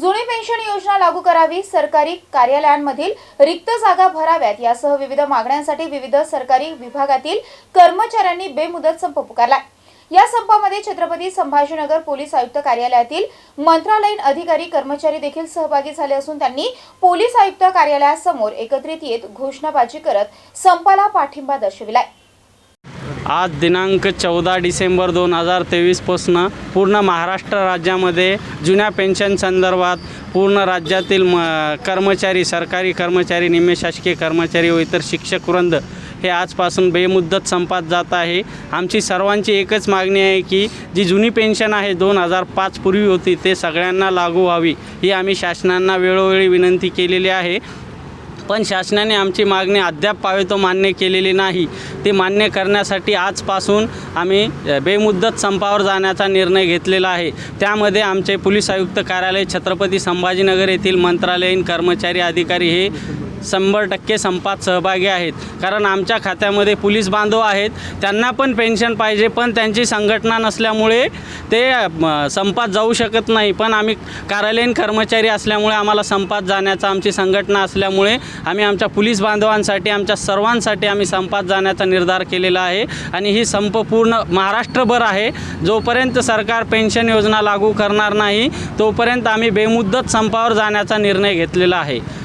जुनी पेन्शन योजना लागू करावी सरकारी कार्यालयांमधील रिक्त जागा भराव्यात. यासह विविध मागण्यांसाठी विविध सरकारी विभागातील कर्मचाऱ्यांनी बेमुदत संप पुकारलाय. या संपामध्ये छत्रपती संभाजीनगर पोलीस आयुक्त कार्यालयातील मंत्रालयीन अधिकारी कर्मचारी देखील सहभागी झाले असून त्यांनी पोलीस आयुक्त कार्यालयासमोर एकत्रित येत घोषणाबाजी करत संपाला पाठिंबा दर्शविलाय. आज दिनांक चौदा डिसेंबर दोन हजार तेवीसपासून पूर्ण महाराष्ट्र राज्यामध्ये जुन्या पेन्शन संदर्भात पूर्ण राज्यातील म कर्मचारी सरकारी कर्मचारी निम्नशासकीय कर्मचारी व इतर शिक्षक वृंद हे आजपासून बेमुद्दत संपात जात आहे. आमची सर्वांची एकच मागणी आहे की जी जुनी पेन्शन आहे दोन हजार पाच पूर्वी होती ते सगळ्यांना लागू व्हावी ही आम्ही शासनांना वेळोवेळी विनंती केलेली आहे. पण शासनाने आमची मागणी अद्याप पावेतो मान्य केलेली नाही. ती मान्य करण्यासाठी आजपासून आम्ही बेमुद्दत संपावर जाण्याचा निर्णय घेतलेला आहे. त्यामध्ये आमचे पोलीस आयुक्त कार्यालय छत्रपती संभाजीनगर येथील मंत्रालयीन कर्मचारी अधिकारी हे शंभर टक्के संपात सहभागी आहेत. कारण आमच्या खात्यामध्ये पोलीस बांधव आहेत. त्यांना पण पेन्शन पाहिजे पण त्यांची संघटना नसल्यामुळे ते संपात जाऊ शकत नाही. पण आम्ही कार्यालयीन कर्मचारी असल्यामुळे आम्हाला संपात जाण्याचा आमची संघटना असल्यामुळे आम्ही आमच्या पोलीस बांधवांसाठी आमच्या सर्वांसाठी आम्ही संपात जाण्याचा निर्धार केलेला आहे. आणि ही संप पूर्ण महाराष्ट्रभर आहे. जोपर्यंत सरकार पेन्शन योजना लागू करणार नाही तोपर्यंत आम्ही बेमुद्दत संपावर जाण्याचा निर्णय घेतलेला आहे.